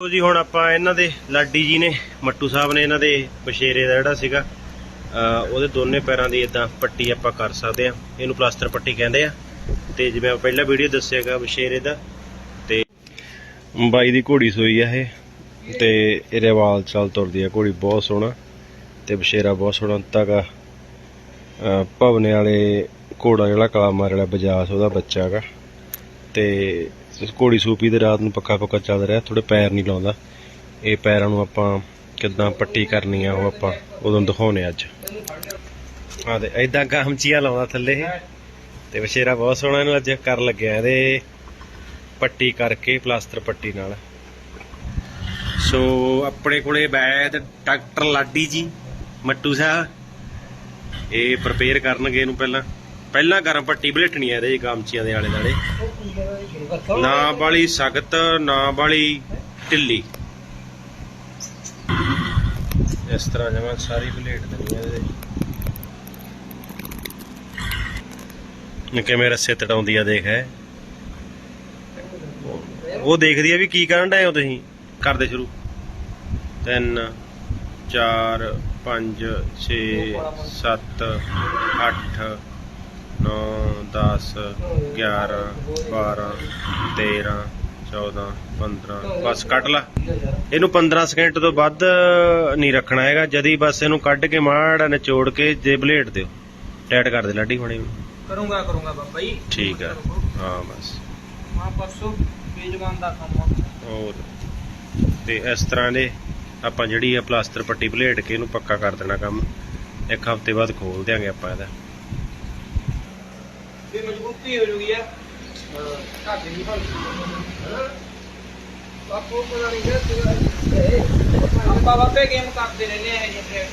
ਲੋ ਜੀ, ਹੁਣ ਆਪਾਂ ਇਹਨਾਂ ਦੇ ਲਾਡੀ ਜੀ ਨੇ, ਮੱਟੂ ਸਾਹਿਬ ਨੇ ਇਹਨਾਂ ਦੇ ਬਸ਼ੇਰੇ ਦਾ ਜਿਹੜਾ ਸੀਗਾ, ਅਹ ਉਹਦੇ ਦੋਨੇ ਪੈਰਾਂ ਦੀ ਇਦਾਂ ਪੱਟੀ ਆਪਾਂ ਕਰ ਸਕਦੇ ਆ ਇਹਨੂੰ ਪਲਾਸਟਰ ਪੱਟੀ ਕਹਿੰਦੇ ਆ। ਤੇ ਜਿਵੇਂ ਆਪਾਂ ਪਹਿਲਾਂ ਵੀਡੀਓ ਦੱਸਿਆਗਾ ਬਸ਼ੇਰੇ ਦਾ, ਤੇ ਬਾਈ ਦੀ ਘੋੜੀ ਸੋਈ ਆ ਇਹ, ਤੇ ਇਹਦੇ ਵਾਲ ਚੱਲ ਤੁਰਦੀ ਆ ਘੋੜੀ, ਬਹੁਤ ਸੋਹਣਾ, ਤੇ ਬਸ਼ੇਰਾ ਬਹੁਤ ਸੋਹਣਾ। ਤੱਕ ਭਵਨੇ ਵਾਲੇ ਘੋੜਾ ਜਿਹੜਾ, ਕਲਾਮਾਰ ਵਾਲਾ ਬਜਾਸ ਉਹਦਾ ਬੱਚਾ ਹੈਗਾ ਤੇ ਘੋੜੀ ਸੂਪੀ ਦੇ ਰਾਤ ਨੂੰ ਪੱਕਾ ਪੱਕਾ ਚੱਲ ਰਿਹਾ ਥੋੜੇ ਪੈਰ ਨਹੀਂ ਲਾਉਂਦਾ। ਇਹ ਪੈਰਾਂ ਨੂੰ ਆਪਾਂ ਕਿੱਦਾਂ ਪੱਟੀ ਕਰਨੀ ਆ ਉਹ ਆਪਾਂ ਉਦੋਂ ਦਿਖਾਉਣੇ ਅੱਜ। ਆ ਦੇ ਐਦਾਂ ਗਾਮਚੀਆਂ ਲਾਉਂਦਾ ਥੱਲੇ। ਇਹ ਤੇ ਬਸ਼ੇਰਾ ਬਹੁਤ ਸੋਹਣਾ ਇਹਨੂੰ ਅੱਜ ਕਰ ਲੱਗਿਆ, ਇਹਦੇ ਪੱਟੀ ਕਰਕੇ, ਪਲਾਸਟਰ ਪੱਟੀ ਨਾਲ। ਸੋ ਆਪਣੇ ਕੋਲੇ ਬੈਦ ਡਾਕਟਰ ਲਾਡੀ ਜੀ, ਮੱਟੂ ਸਾਹਿਬ। ਇਹ ਪ੍ਰਪੇਅਰ ਕਰਨਗੇ ਇਹਨੂੰ ਪਹਿਲਾਂ। ਪਹਿਲਾਂ ਗਰਮ ਪੱਟੀ ਬਲੇਟਣੀ ਆ ਇਹਦੇ ਗਾਮਚੀਆਂ ਦੇ ਆਲੇ ਦਾਲੇ ਨਾ ਵਾਲੀ ਸਖਤ, ਨਾ ਵਾਲੀ ਢਿੱਲੀ। ਇਸ ਤਰ੍ਹਾਂ ਜਮਾ ਸਾਰੀ ਬਲੇਟ ਦੇਣੀ ਆ ਇਹਦੇ ਨੇ ਕਿਵੇਂ ਰੱਸੇ ਤੜਾਉਂਦੀ ਆ ਦੇਖ, ਹੈ? ਉਹ ਦੇਖਦੀ ਆ ਵੀ ਕੀ ਕਰਨ ਡਏ ਹੋ ਤੁਸੀਂ? ਕਰਦੇ ਸ਼ੁਰੂ। 3 4 5 6 7 8 9 10 11 12 13 14 15 ਬਸ ਕੱਢ ਲਾ। ਇਹਨੂੰ 15 ਸਕਿੰਟ ਤੋਂ ਵੱਧ ਨਹੀਂ ਰੱਖਣਾ ਹੈਗਾ। ਜਦੀ ਬਸ ਇਹਨੂੰ ਕੱਢ ਕੇ ਮਾੜਾ ਨਿਚੋੜ ਕੇ ਜੇ ਬਲੇਡ ਦਿਓ। ਟਾਈਟ ਕਰ ਦੇ ਲਾਡੀ ਹੁਣੇ ਕਰੂੰਗਾ ਕਰੂੰਗਾ ਬਾਬਾ ਜੀ। ਠੀਕ ਆ। ਹਾਂ ਬਸ। ਮਾਂ ਪਰਸੋਂ ਬੇਜਵਾਨ ਦਾ ਕੰਮ ਹੋਰ। ਤੇ ਇਸ ਤਰ੍ਹਾਂ ਦੇ ਆਪਾਂ ਜਿਹੜੀ ਆ ਪਲਾਸਟਰ ਪੱਟੀ ਬਲੇਡ ਕੇ ਇਹਨੂੰ ਪੱਕਾ ਕਰ ਦੇਣਾ ਕੰਮ। ਇੱਕ ਹਫ਼ਤੇ ਬਾਅਦ ਖੋਲ ਦਿਆਂਗੇ ਆਪਾਂ ਇਹਦਾ। ਵੀ ਮਜ਼ਬੂਤੀ ਹੋ ਜੂਗੀ ਆ। ਘੱਟ ਨਹੀਂ ਫਲ ਬਾਪੂ ਪਤਾ ਨਹੀਂ ਕਿ ਆਪਾਂ ਬਾਬੇ ਗੇਮ ਕਰਦੇ ਰਹਿੰਦੇ ਆ ਇਹ ਜਿਹੇ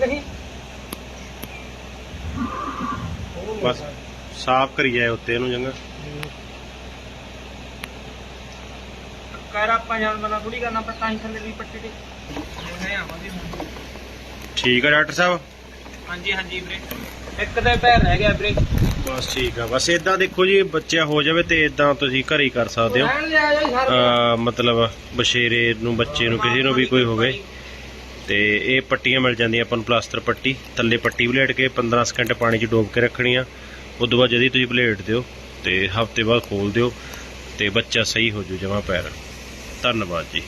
ਨਹੀਂ? ਬਸ ਸਾਫ਼ ਕਰੀ ਜਾਏ ਉੱਤੇ ਇਹਨੂੰ ਜੰਗਾ ਕਰ ਆਪਾਂ ਜਾਨ ਬਣਾ ਥੋੜੀ ਕਰਨਾ ਪਰ ਹੀ ਥੱਲੇ ਵੀ ਪੱਟੀ ਤੇ। ਮੈਂ ਆਵਾਂਗੇ ਹੁਣ। ਠੀਕ ਆ ਡਾਕਟਰ ਸਾਹਿਬ? ਹਾਂਜੀ ਹਾਂਜੀ ਵੀਰੇ। ਇੱਕ ਦੇ ਪੈਰ ਰਹਿ ਗਿਆ ਵੀਰੇ। ਬਸ ਠੀਕ ਆ। ਬਸ ਇਦਾਂ ਦੇਖੋ ਜੀ ਬੱਚਾ ਹੋ ਜਾਵੇ ਤੇ ਇਦਾਂ ਤੁਸੀਂ ਘਰੇ ਹੀ ਕਰ ਸਕਦੇ ਹੋ। ਰਹਿਣ ਲਿਆ ਜਾ ਯਾਰ ਅਹ ਮਤਲਬ ਬਸ਼ੇਰੇ ਨੂੰ ਬੱਚੇ ਨੂੰ ਕਿਸੇ ਨੂੰ ਵੀ ਕੋਈ ਹੋਵੇ। ਤੇ ਇਹ ਪੱਟੀਆਂ ਮਿਲ ਜਾਂਦੀਆਂ ਆਪਾਂ ਨੂੰ ਪਲਾਸਟਰ ਪੱਟੀ। ਥੱਲੇ ਪੱਟੀ ਬਲੇਡ ਕੇ 15 ਸਕਿੰਟ ਪਾਣੀ 'ਚ ਡੋਬ ਕੇ ਰੱਖਣੀ ਆ। ਉਸ ਤੋਂ ਬਾਅਦ ਜਦੀ ਤੁਸੀਂ ਬਲੇਡ ਦਿਓ ਤੇ ਹਫ਼ਤੇ ਬਾਅਦ ਖੋਲ ਦਿਓ ਤੇ ਬੱਚਾ ਸਹੀ ਹੋ ਜੂ ਜਮਾ ਪੈਰ। ਧੰਨਵਾਦ ਜੀ।